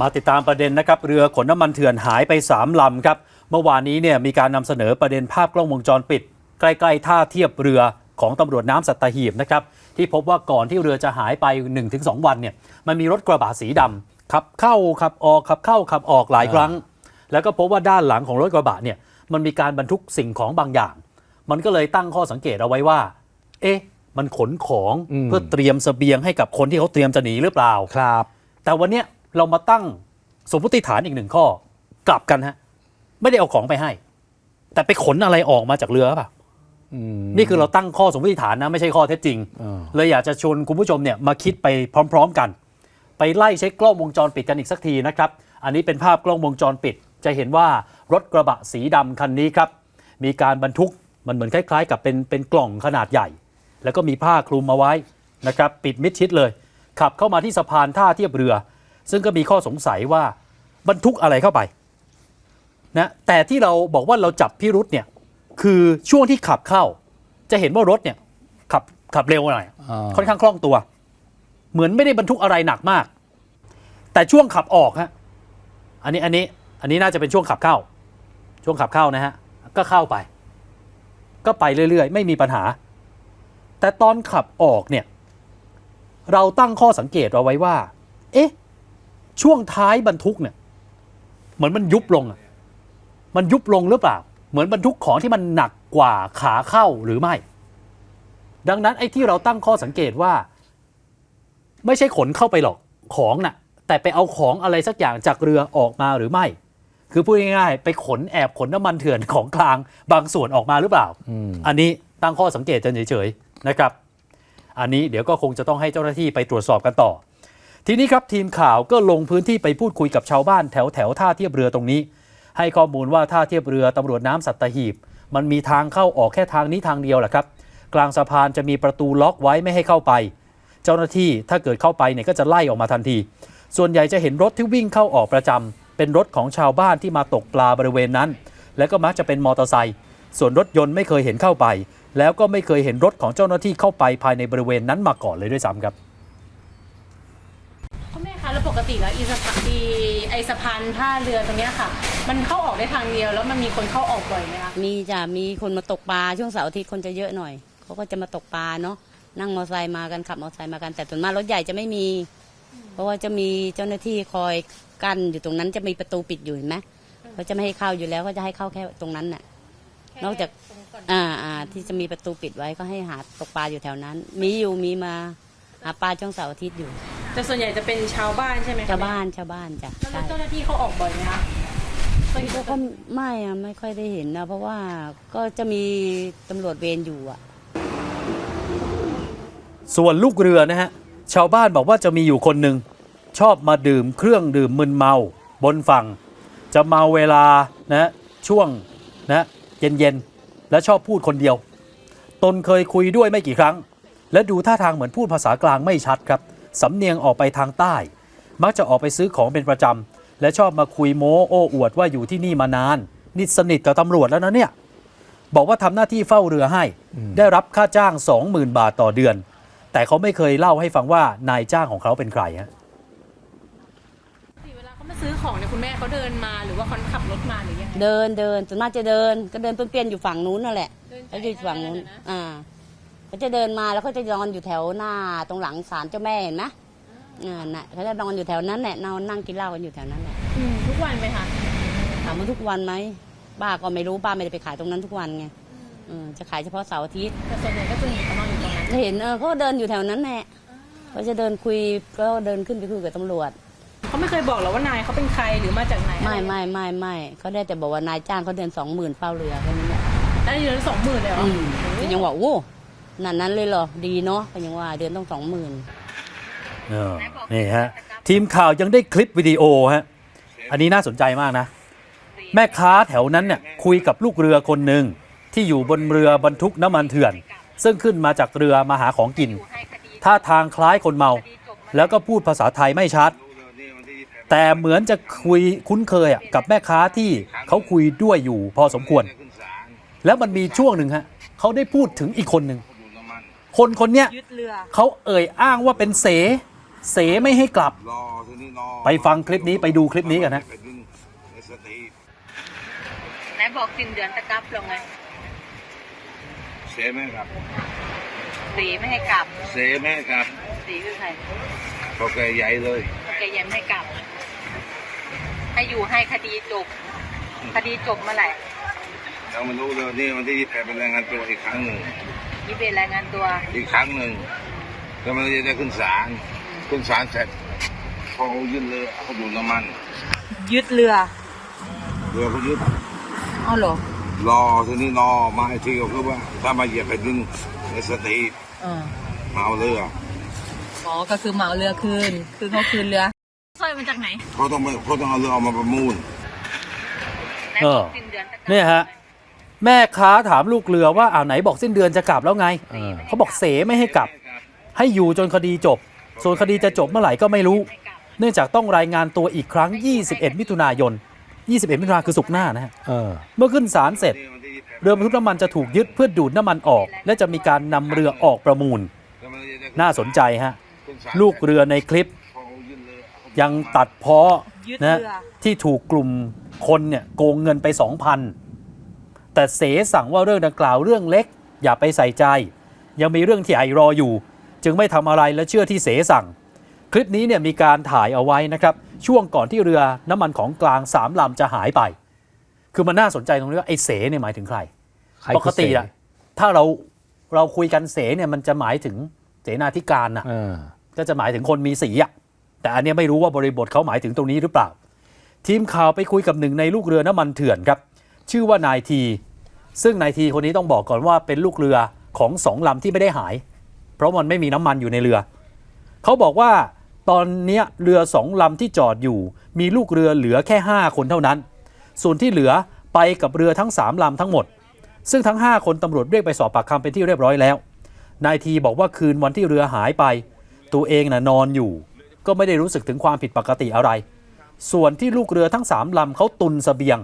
มาติดตามประเด็นนะครับเรือขนน้ำมันเถื่อนหายไป 3 ลำครับ เมื่อวานนี้เนี่ยมีการนำเสนอประเด็นภาพกล้องวงจรปิด ใกล้ๆท่าเทียบเรือของตำรวจน้ำสัตหีบนะครับที่พบว่าก่อนที่เรือจะหายไป 1-2 วันเนี่ยมันมีรถกระบะสีดำขับเข้าขับออกขับเข้าขับออกหลายครั้ง แล้วก็พบว่าด้านหลังของรถกระบะเนี่ยมันมีการบรรทุกสิ่งของบางอย่าง มันก็เลยตั้งข้อสังเกตเอาไว้ว่า เอ๊ะมันขนของอืมเพื่อเตรียมเสบียงให้กับคนที่เขาเตรียมจะหนีหรือเปล่าครับ แต่วันเนี้ย เรามาตั้งสมมติฐานอีกหนึ่งข้อ กลับกันฮะ ไม่ได้เอาของไปให้ แต่ไปขนอะไรออกมาจากเรือเปล่าอืมนี่คือเราตั้งข้อสมมติฐานนะไม่ใช่ข้อเท็จจริงเออเลยอยากจะชวนคุณผู้ชมเนี่ยมาคิดไปพร้อม ๆกัน ไปไล่เช็คกล้องวงจรปิดกันอีกสักทีนะครับ อันนี้เป็นภาพกล้องวงจรปิด จะเห็นว่ารถกระบะสีดำคันนี้ครับ มีการบรรทุกมันเหมือนคล้ายๆ กับเป็นเป็นกล่องขนาดใหญ่ แล้วก็มีผ้าคลุมมาไว้นะครับ ปิดมิดชิดเลย ขับเข้ามาที่สะพานท่าเทียบเรือ ซึ่งก็มีข้อสงสัยว่าบรรทุกอะไรเข้าไปนะแต่ที่เราบอกว่าเราจับพิรุษเนี่ยคือช่วงที่ขับเข้า จะเห็นว่ารถเนี่ยขับขับเร็วหน่อยค่อนข้างคล่องตัว เหมือนไม่ได้บรรทุกอะไรหนักมาก แต่ช่วงขับออกฮะอันนี้อันนี้อันนี้น่าจะเป็นช่วงขับเข้า ช่วงขับเข้านะฮะก็เข้าไป ก็ไปเรื่อยๆ ไม่มีปัญหา แต่ตอนขับออกเนี่ย เราตั้งข้อสังเกตเอาไว้ว่า เอ๊ะ ช่วงท้ายบรรทุกเนี่ยเหมือนมันยุบลงอะมันยุบลงหรือเปล่า เหมือนบรรทุกของที่มันหนักกว่าขาเข้าหรือไม่ ดังนั้นไอ้ที่เราตั้งข้อสังเกตว่า ไม่ใช่ขนเข้าไปหรอกของน่ะ แต่ไปเอาของอะไรสักอย่างจากเรือออกมาหรือไม่ คือพูดง่ายๆไปขนแอบขนน้ำมันเถื่อนของกลางบางส่วนออกมาหรือเปล่าอืมอันนี้ตั้งข้อสังเกตกันเฉยๆนะครับ อันนี้เดี๋ยวก็คงจะต้องให้เจ้าหน้าที่ไปตรวจสอบกันต่อ ทีนี้ครับทีมข่าวก็ลงพื้นที่ไปพูดคุยกับชาวบ้านแถวแถวท่าเทียบเรือตรงนี้ ให้ข้อมูลว่าท่าเทียบเรือตำรวจน้ำสัตหีบ มันมีทางเข้าออกแค่ทางนี้ทางเดียวแหละครับ กลางสะพานจะมีประตูล็อกไว้ไม่ให้เข้าไป เจ้าหน้าที่ถ้าเกิดเข้าไปเนี่ยก็จะไล่ออกมาทันที ส่วนใหญ่จะเห็นรถที่วิ่งเข้าออกประจำเป็นรถของชาวบ้านที่มาตกปลาบริเวณนั้น และก็มักจะเป็นมอเตอร์ไซค์ส่วนรถยนต์ไม่เคยเห็นเข้าไป แล้วก็ไม่เคยเห็นรถของเจ้าหน้าที่เข้าไปภายในบริเวณนั้นมาก่อนเลยด้วยซ้ำครับ คุณแม่คะแล้ว ปกติแล้วอีสะพานอีไอสะพานท่าเรือตรงเนี้ยค่ะ มันเข้าออกได้ทางเดียวแล้วมันมีคนเข้าออกบ่อยไหมคะมีจ้ะมีคนมาตกปลาช่วงเสาร์อาทิตย์คนจะเยอะหน่อยเขาก็จะมาตกปลาเนาะนั่งมอเตอร์ไซค์มากันขับมอเตอร์ไซค์มากันแต่ส่วนมากรถใหญ่จะไม่มี เพราะว่าจะมีเจ้าหน้าที่คอยกั้นอยู่ตรงนั้นจะมีประตูปิดอยู่เห็นไหมเขาจะไม่ให้เข้าอยู่แล้วก็จะให้เข้าแค่ตรงนั้นน่ะ นอกจาก อ่าอ่าที่จะมีประตูปิดไว้ก็ให้หาตกปลาอยู่แถวนั้น มีอยู่มีมา หาปลาช่วงเสาร์อาทิตย์อยู่ แต่ส่วนใหญ่จะเป็นชาวบ้านใช่ไหมคะชาวบ้านชาวบ้านจ้ะแล้วใช่เจ้าหน้าที่เขาออกบ่อยไหมคะเคยเห็นก็ไม่อะไม่ค่อยได้เห็นนะเพราะว่าก็จะมีตำรวจเวรอยู่อะส่วนลูกเรือนะฮะ ชาวบ้านบอกว่าจะมีอยู่คนหนึ่ง ชอบมาดื่มเครื่องดื่มมึนเมา บนฝั่ง จะเมาเวลานะช่วงนะเย็นๆ และชอบพูดคนเดียว ตนเคยคุยด้วยไม่กี่ครั้ง และดูท่าทางเหมือนพูดภาษากลางไม่ชัดครับ สำเนียงออกไปทางใต้ มักจะออกไปซื้อของเป็นประจำ และชอบมาคุยโม้โอ้อวดว่าอยู่ที่นี่มานาน นี่สนิทกับตำรวจแล้วนะเนี่ย บอกว่าทำหน้าที่เฝ้าเรือให้ ได้รับค่าจ้าง 20,000 บาทต่อเดือน แต่เขาไม่เคยเล่าให้ฟังว่านายจ้างของเขาเป็นใครฮะเวลาเขามาซื้อของเนี่ยคุณแม่เขาเดินมาหรือว่าเขาขับรถมาหรือยังไงเดินเดินส่วนมากจะเดินก็เดินเปลี่ยนๆอยู่ฝั่งนู้นนั่นแหละเดินเขาอยู่ฝั่งนู้นนะอ่า เขาจะเดินมาแล้วเขาจะนอนอยู่แถวหน้าตรงหลังศาลเจ้าแม่เห็นไหมอ่าน่ะเขาจะนอนอยู่แถวนั้นแหละนอนนั่งกินเหล้ากันอยู่แถวนั้นแหละอืมทุกวันไหมคะถามว่าทุกวันไหมป้าก็ไม่รู้ป้าไม่ได้ไปขายตรงนั้นทุกวันไงเออจะขายเฉพาะเสาร์อาทิตย์แต่ส่วนใหญ่ก็จะเห็นเขานอนอยู่ตรงนั้นจะเห็นเออเขาก็เดินอยู่แถวนั้นแหละเขาจะเดินคุยก็เดินขึ้นไปคุยกับตำรวจ เขาไม่เคยบอกหรอกว่านายเขาเป็นใครหรือมาจากไหนไม่ไม่ไม่ไม่เขาได้แต่บอกว่านายจ้างเขาเดือนสองหมื่นเฝ้าเรือแค่นั้นแหละได้เดือนสองหมื่นเลยเหรออืมก็ยังบอกโอ้ นั่นนั้นเลยเหรอ ดีเนาะก็ยังว่าเดือนต้องสองหมื่นเออนี่ฮะ ทีมข่าวยังได้คลิปวิดีโอฮะ อันนี้น่าสนใจมากนะ แม่ค้าแถวนั้นเนี่ยคุยกับลูกเรือคนหนึ่งที่อยู่บนเรือบรรทุกน้ำมันเถื่อน ซึ่งขึ้นมาจากเรือมาหาของกิน ท่าทางคล้ายคนเมา แล้วก็พูดภาษาไทยไม่ชัด แต่เหมือนจะคุยคุ้นเคยอะกับแม่ค้าที่เขาคุยด้วยอยู่พอสมควร แล้วมันมีช่วงหนึ่งฮะเขาได้พูดถึงอีกคนหนึ่ง คนคนเนี้ยยึดเรือ เขาเอ่ยอ้างว่าเป็นเส เสไม่ให้กลับ รอทีนี้รอไปฟังคลิปนี้ไปดูคลิปนี้กันนะ ไปดึงในสติไหนบอกสิ้นเดือนจะกลับลงไงเสไหมครับ สีไม่ให้กลับ เสไหมครับสีคือใครพอแกใหญ่เลย แกยังไม่กลับ ให้อยู่ให้คดีจบ คดีจบเมื่อไหร่ เรามารู้เลยนี่วันที่ยี่สิบแปดเป็นรายงานตัวอีกครั้งหนึ่ง ยี่เป็นรายงานตัว อีกครั้งหนึ่งแล้วมันจะได้ขึ้นศาลขึ้นศาลเสร็จพอเขายึดเรือเขาดูดน้ำมันยึดเรือเรือเขายึดเอาเหรอรอทีนี้รอมาอีกทีก็คือว่า ถ้ามาเหยียบแผ่นดินในสติเออมาเอาเรืออ๋อก็คือเหมาเรือคืน คือเขาคืนเรือสร้อยมาจากไหนเขาต้องไปเขาต้องเอาเรือออกมาประมูลไหนเอบอกอสิ้นเดือนจะกลับเนี่ยฮะ แม่ค้าถามลูกเรือว่าอ้าวไหนบอกสิ้นเดือนจะกลับแล้วไงเขาบอกเสไม่ให้กลับ ให้อยู่จนคดีจบ ส่วนคดีจะจบเมื่อไหร่ก็ไม่รู้ไม่กลับเนื่องจากต้องรายงานตัวอีกครั้ง 21 มิถุนายน 21 มิถุนายนคือสุกร์หน้านะฮะเออ เมื่อขึ้นศาลเสร็จ เรือบรรทุกน้ำมันจะถูกยึดเพื่อดูดน้ำมันออก และจะมีการนำเรือออกประมูล น่าสนใจฮะ ลูกเรือในคลิปยังตัดเพ้อยึดนะเรือที่ถูกกลุ่มคนเนี่ยโกงเงินไป 2,000 แต่เสสั่งว่าเรื่องดังกล่าวเรื่องเล็ก อย่าไปใส่ใจ ยังมีเรื่องที่ไอรออยู่ จึงไม่ทำอะไรและเชื่อที่เสสั่ง คลิปนี้เนี่ยมีการถ่ายเอาไว้นะครับ ช่วงก่อนที่เรือน้ำมันของกลางสามลำจะหายไป คือมันน่าสนใจตรงนี้ว่าไอ้เสเนี่ยหมายถึงใครใครปคืกอเสติอะถ้าเราเราคุยกันเสเนี่ยมันจะหมายถึงเสนาธิการน่ะเออก็จะหมายถึงคนมีสีอะแต่อันเนี้ยไม่รู้ว่าบริบทเขาหมายถึงตรงนี้หรือเปล่า ทีมข่าวไปคุยกับหนึ่งในลูกเรือน้ำมันเถื่อนครับ ชื่อว่านายที ซึ่งนายทีคนนี้ต้องบอกก่อนว่าเป็นลูกเรือของสองลำที่ไม่ได้หาย เพราะมันไม่มีน้ำมันอยู่ในเรือ เขาบอกว่าตอนนี้เรือสองลำที่จอดอยู่ มีลูกเรือเหลือแค่ 5 คนเท่านั้น ส่วนที่เหลือไปกับเรือทั้ง3ลำทั้งหมด ซึ่งทั้ง 5 คนตำรวจเรียกไปสอบปากคำเป็นที่เรียบร้อยแล้ว นายทีบอกว่าคืนวันที่เรือหายไป ตัวเองน่ะนอนอยู่ ก็ไม่ได้รู้สึกถึงความผิดปกติอะไร ส่วนที่ลูกเรือทั้ง3ลำเขาตุนเสบียง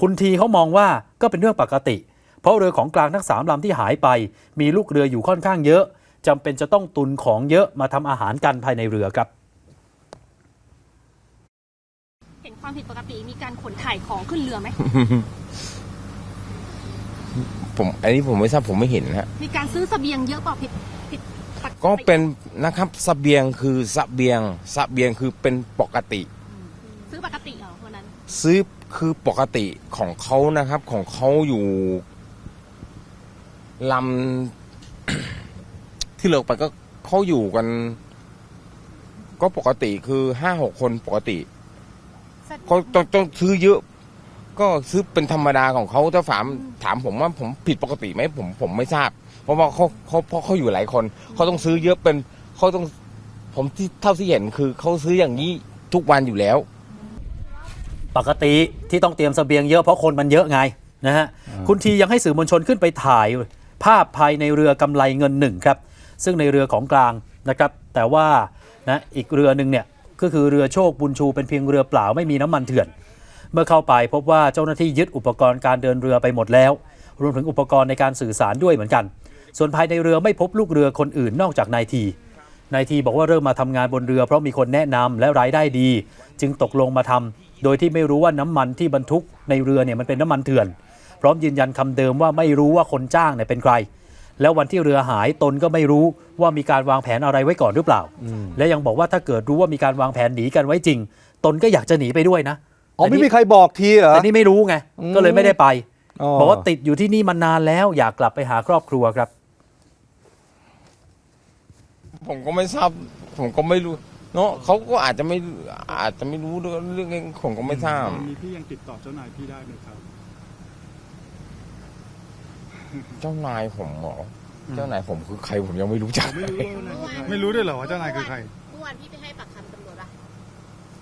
คุณทีเขามองว่าก็เป็นเรื่องปกติ เพราะเรือของกลางทั้ง3ลำที่หายไป มีลูกเรืออยู่ค่อนข้างเยอะจำเป็นจะต้องตุนของเยอะมาทำอาหารกันภายในเรือครับเห็นความผิดปกติมีการขนถ่ายของขึ้นเรือไหม ผมอันนี้ผมไม่ทราบผมไม่เห็นฮะมีการซื้อเสบียงเยอะเปล่าผิดผิดปติก็เป็นนะครับสเสบียงคือสเสบียงสเสบียงคือเป็นปกติ ซื้อปกติเหรอวันนั้น ซื้อคือปกติของเขานะครับ ของเขาอยู่ลำที่เลิกไปก็เขาอยู่กัน ก็ปกติคือห้าหกคนปกติเขาต้องต้องซื้อเยอะ ก็ซื้อเป็นธรรมดาของเขาถ้าถามถามผมว่าผมผิดปกติไหมผมผมไม่ทราบ เพราะว่าเขาเขาเพราะเขาอยู่หลายคนเขาต้องซื้อเยอะเป็นเขาต้องผมที่เท่าที่เห็นคือเขาซื้ออย่างนี้ทุกวันอยู่แล้ว ปกติที่ต้องเตรียมเสบียงเยอะเพราะคนมันเยอะไงนะฮะคุณทียังให้สื่อมวลชนขึ้นไปถ่ายภาพภายในเรือกำไรเงินหนึ่งครับ ซึ่งในเรือของกลางนะครับ แต่ว่านะอีกเรือหนึ่งเนี่ยก็คือเรือโชคบุญชูเป็นเพียงเรือเปล่าไม่มีน้ำมันเถื่อน เมื่อเข้าไปพบว่าเจ้าหน้าที่ยึดอุปกรณ์การเดินเรือไปหมดแล้ว รวมถึงอุปกรณ์ในการสื่อสารด้วยเหมือนกัน ส่วนภายในเรือไม่พบลูกเรือคนอื่นนอกจากนายทีนายทีบอกว่าเริ่มมาทำงานบนเรือเพราะมีคนแนะนำและรายได้ดี จึงตกลงมาทำ โดยที่ไม่รู้ว่าน้ำมันที่บรรทุกในเรือเนี่ยมันเป็นน้ำมันเถื่อน พร้อมยืนยันคำเดิมว่าไม่รู้ว่าคนจ้างเนี่ยเป็นใคร แล้ววันที่เรือหายตนก็ไม่รู้ว่ามีการวางแผนอะไรไว้ก่อนหรือเปล่า และยังบอกว่าถ้าเกิดรู้ว่ามีการวางแผนหนีกันไว้จริง ตนก็อยากจะหนีไปด้วยนะอ๋อแต่ไม่นี่มีใครบอกทีเหรอแต่นี่ไม่รู้ไงอืมก็เลยไม่ได้ไปอ๋อบอกว่าติดอยู่ที่นี่มานานแล้วอยากกลับไปหาครอบครัวครับ ผมก็ไม่ทราบผมก็ไม่รู้ เนาะเขาก็อาจจะไม่อาจจะไม่รู้เรื่องเรื่องนี้ผมก็ไม่ทราบวันนี้พี่ยังติดต่อเจ้านายพี่ได้ไหมครับ เจ้านายผมเหรอเจ้านายผมคือใครผมยังไม่รู้จัก ไม่รู้ว่าเจ้านายคือใครไม่รู้ด้วยเหรอว่าเจ้านายคือใครเมื่อวานพี่ไปให้ปากคำตำรวจปะ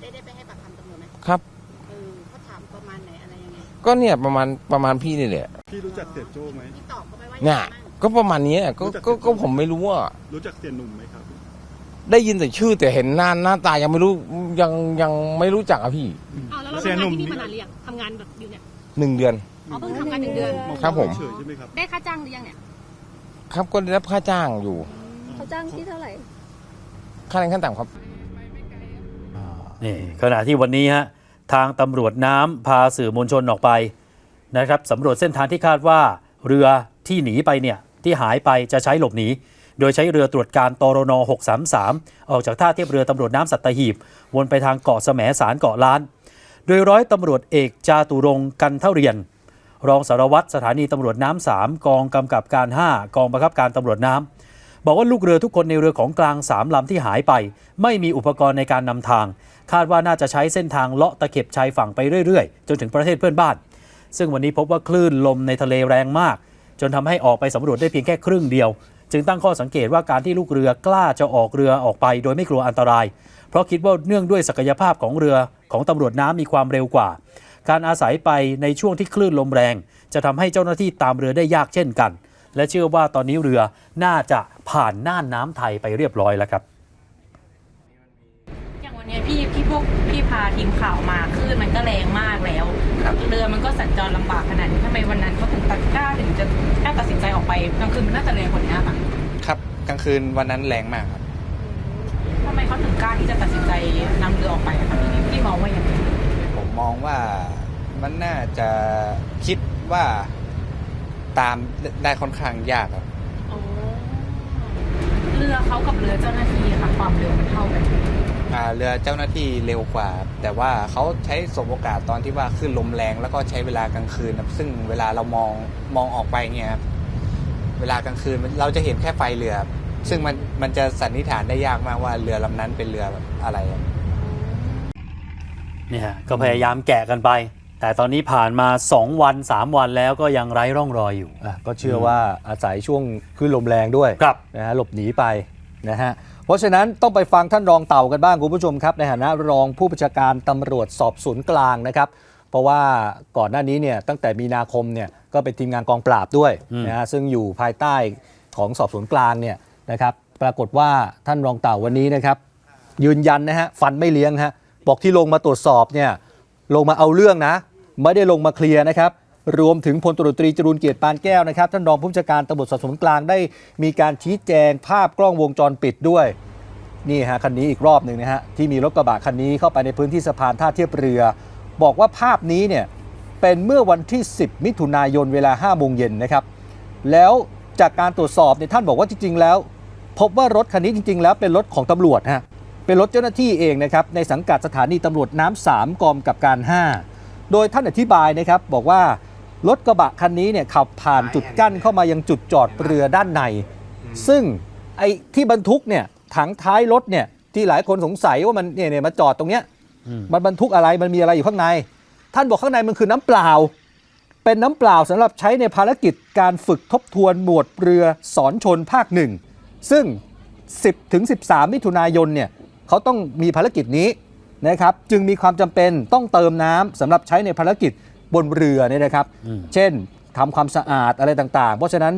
ได้ได้ไปให้ปากคำตำรวจไหมครับเออเขาถามประมาณไหนอะไรยังไงก็เนี่ยประมาณประมาณพี่นี่แหละพี่รู้จักเสียโจ้ไหมพี่ตอบเขาไหมว่าเนี่ยงไงบ้างก็ประมาณเนี้ยก็ก็ก็ผมไม่รู้ว่ารู้จักเสียหนุ่มไหมครับ ได้ยินแต่ชื่อแต่เห็นหน้าหน้าตายังไม่รู้ยังยังไม่รู้จักอะพี่เอาแล้วเราเสียทำหงานุ่นม ที่นี่มานานหรือยังทำงานแบบอยู่เนี่ยหนึ่งเดือน อ๋อเพิ่งทำงานหนึ่งเดือน ครับผม เฉยๆใช่ไหมครับ ได้ค่าจ้างหรือยังเนี่ยครับก็ได้รับค่าจ้างอยู่เขาจ้างที่เท่าไหร่ ค่าแรงขั้นต่ำครับ นี่ขณะที่วันนี้ฮะทางตำรวจน้ำพาสื่อมวลชนออกไปนะครับสำรวจเส้นทางที่คาดว่าเรือที่หนีไปเนี่ยที่หายไปจะใช้หลบหนี โดยใช้เรือตรวจการตรน 633 ออกจากท่าเทียบเรือตำรวจน้ำสัตหีบ วนไปทางเกาะแสมสารเกาะล้าน โดยร้อยตำรวจเอกจาตุรงกันเท่าเรียน รองสารวัตรสถานีตำรวจน้ำสามกองกำกับการ 5 กองบังคับการตำรวจน้ำบอกว่าลูกเรือทุกคนในเรือของกลางสามลำที่หายไป ไม่มีอุปกรณ์ในการนำทาง คาดว่าน่าจะใช้เส้นทางเลาะตะเข็บชายฝั่งไปเรื่อยๆ จนถึงประเทศเพื่อนบ้าน ซึ่งวันนี้พบว่าคลื่นลมในทะเลแรงมากจนทำให้ออกไปสำรวจได้เพียงแค่ครึ่งเดียว จึงตั้งข้อสังเกตว่าการที่ลูกเรือกล้าจะออกเรือออกไป โดยไม่กลัวอันตราย เพราะคิดว่าเนื่องด้วยศักยภาพของเรือของตำรวจน้ำมีความเร็วกว่า การอาศัยไปในช่วงที่คลื่นลมแรง จะทำให้เจ้าหน้าที่ตามเรือได้ยากเช่นกัน และเชื่อว่าตอนนี้เรือน่าจะผ่านน่านน้ำไทยไปเรียบร้อยแล้วครับ อย่างวันเนี้ย พี่พี่พวกพี่พาทีมข่าวมาคลื่นมันก็แรงมากแล้วเรือมันก็สัญจรลำบากขนาดนี้ทำไมวันนั้นเขาถึงตัดกล้าถึงจะกล้าตัดสินใจออกไปกลางคืนมันน่าจะแรงกว่านี้ค่ะครับกลางคืนวันนั้นแรงมากครับทำไมเขาถึงกล้าที่จะตัดสินใจนำเรือออกไปอะคะพี่พี่มองว่าอย่างไรผมมองว่ามันน่าจะคิดว่าตามได้ค่อนข้างยากครับเรือเขากับเรือเจ้าหน้าที่ค่ะความเร็วมัน เท่ากันอ่าเรือเจ้าหน้าที่เร็วกว่า แต่ว่าเขาใช้สบโอกาสตอนที่ว่าขึ้นลมแรงแล้วก็ใช้เวลากลางคืนครับซึ่งเวลาเรามองมองออกไปเนี่ยครับเวลากลางคืนเราจะเห็นแค่ไฟเรือครับซึ่งมันมันจะสันนิษฐานได้ยากมากว่าเรือลำนั้นเป็นเรือแบบอะไรครับเนี่ยฮะก็พยายามแกะกันไป แต่ตอนนี้ผ่านมา 2 วัน 3 วันแล้วก็ยังไร้ร่องรอยอยู่ อะก็เชื่อว่าอาศัยช่วงคลื่นลมแรงด้วยครับ นะฮะหลบหนีไปนะฮะ เพราะฉะนั้นต้องไปฟังท่านรองเต่ากันบ้างคุณผู้ชมครับ ในฐานะรองผู้บัญชาการตำรวจสอบสวนกลางนะครับเพราะว่าก่อนหน้านี้เนี่ยตั้งแต่มีนาคมเนี่ยก็เป็นทีมงานกองปราบด้วยอืมนะฮะซึ่งอยู่ภายใต้ของสอบสวนกลางเนี่ยนะครับปรากฏว่าท่านรองเต่าวันนี้นะครับ ยืนยันนะฮะฟันไม่เลี้ยงฮะบอกที่ลงมาตรวจสอบเนี่ยลงมาเอาเรื่องนะ ไม่ได้ลงมาเคลียร์นะครับ รวมถึงพลตรตรีจรูนเกียรติปานแก้วนะครับท่านรองผู้บัญชการตำรวจสอบสวนกลางได้มีการชี้แจงภาพกล้องวงจรปิดด้วยนี่ฮะคันนี้อีกรอบหนึ่งนะฮะที่มีรถกระบะคันนี้เข้าไปในพื้นที่สะพานท่าเทียบเรือ บอกว่าภาพนี้เนี่ยเป็นเมื่อวันที่ 10 มิถุนายนเวลา5โมงเย็นนะครับแล้วจากการตรวจสอบเนี่ยท่านบอกว่าจริง ๆ แล้ว พบว่ารถคันนี้จริง ๆ แล้วเป็นรถของตำรวจฮะเป็นรถเจ้าหน้าที่เองนะครับในสังกัดสถานีตำรวจน้ำสามกองกับการ 5 โดยท่านอธิบายนะครับบอกว่า รถกระบะคันนี้เนี่ยขับผ่านจุดกั้นเข้ามายังจุดจอดเรือด้านใน ซึ่งไอ้ที่บรรทุกเนี่ยถังท้ายรถเนี่ยที่หลายคนสงสัยว่ามันเนี่ยเนี่ยมาจอดตรงเนี้ยอืมมันบรรทุกอะไรมันมีอะไรอยู่ข้างใน ท่านบอกข้างในมันคือน้ำเปล่า เป็นน้ำเปล่าสำหรับใช้ในภารกิจการฝึกทบทวนหมวดเรือสอนชนภาคหนึ่งซึ่ง 10ถึง13 มิถุนายนเนี่ยเขาต้องมีภารกิจนี้นะครับจึงมีความจำเป็นต้องเติมน้ำสำหรับใช้ในภารกิจ บนเรือเนี่ยนะครับอืมเช่นทำความสะอาดอะไรต่างๆ เพราะฉะนั้น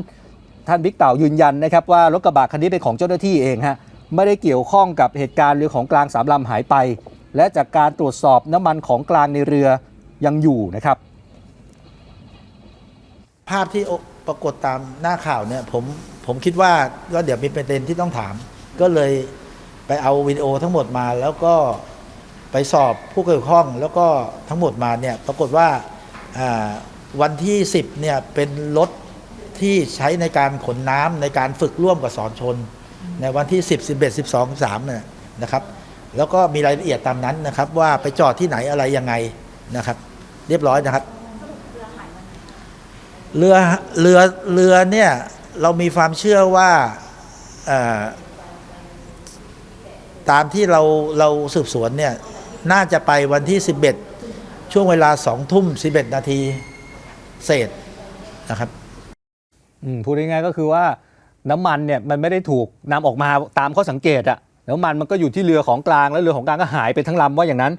ท่านบิ๊กเต่ายืนยันนะครับว่ารถกระบะคันนี้เป็นของเจ้าหน้าที่เองฮะไม่ได้เกี่ยวข้องกับเหตุการณ์เรือของกลางสามลำหายไป และจากการตรวจสอบน้ำมันของกลางในเรือยังอยู่นะครับ ภาพที่ปรากฏตามหน้าข่าวเนี่ยผมผมคิดว่าก็เดี๋ยวมีประเด็นที่ต้องถาม ก็เลยไปเอาวิดีโอทั้งหมดมาแล้วก็ไปสอบผู้เกี่ยวข้องแล้วก็ทั้งหมดมาเนี่ยปรากฏว่าอ่า วันที่ 10เนี่ยเป็นรถที่ใช้ในการขนน้ำในการฝึกร่วมกับสอนชน ในวันที่ 10 11 12 13เนี่ยนะครับ แล้วก็มีรายละเอียดตามนั้นนะครับ ว่าไปจอดที่ไหนอะไรยังไงนะครับ เรียบร้อยนะครับ เรือเรือเรือเนี่ยเรามีความเชื่อว่าตามที่เราเราสืบสวนเนี่ยน่าจะไปวันที่ 11 ช่วงเวลาสองทุ่มสิบเอ็ดนาทีเศษนะครับพูดง่ายๆก็คือว่าน้ำมันเนี่ยมันไม่ได้ถูกนำออกมาตามข้อสังเกตอะน้ำมันมันก็อยู่ที่เรือของกลางแล้วเรือของกลางก็หายไปทั้งลำว่าอย่างนั้น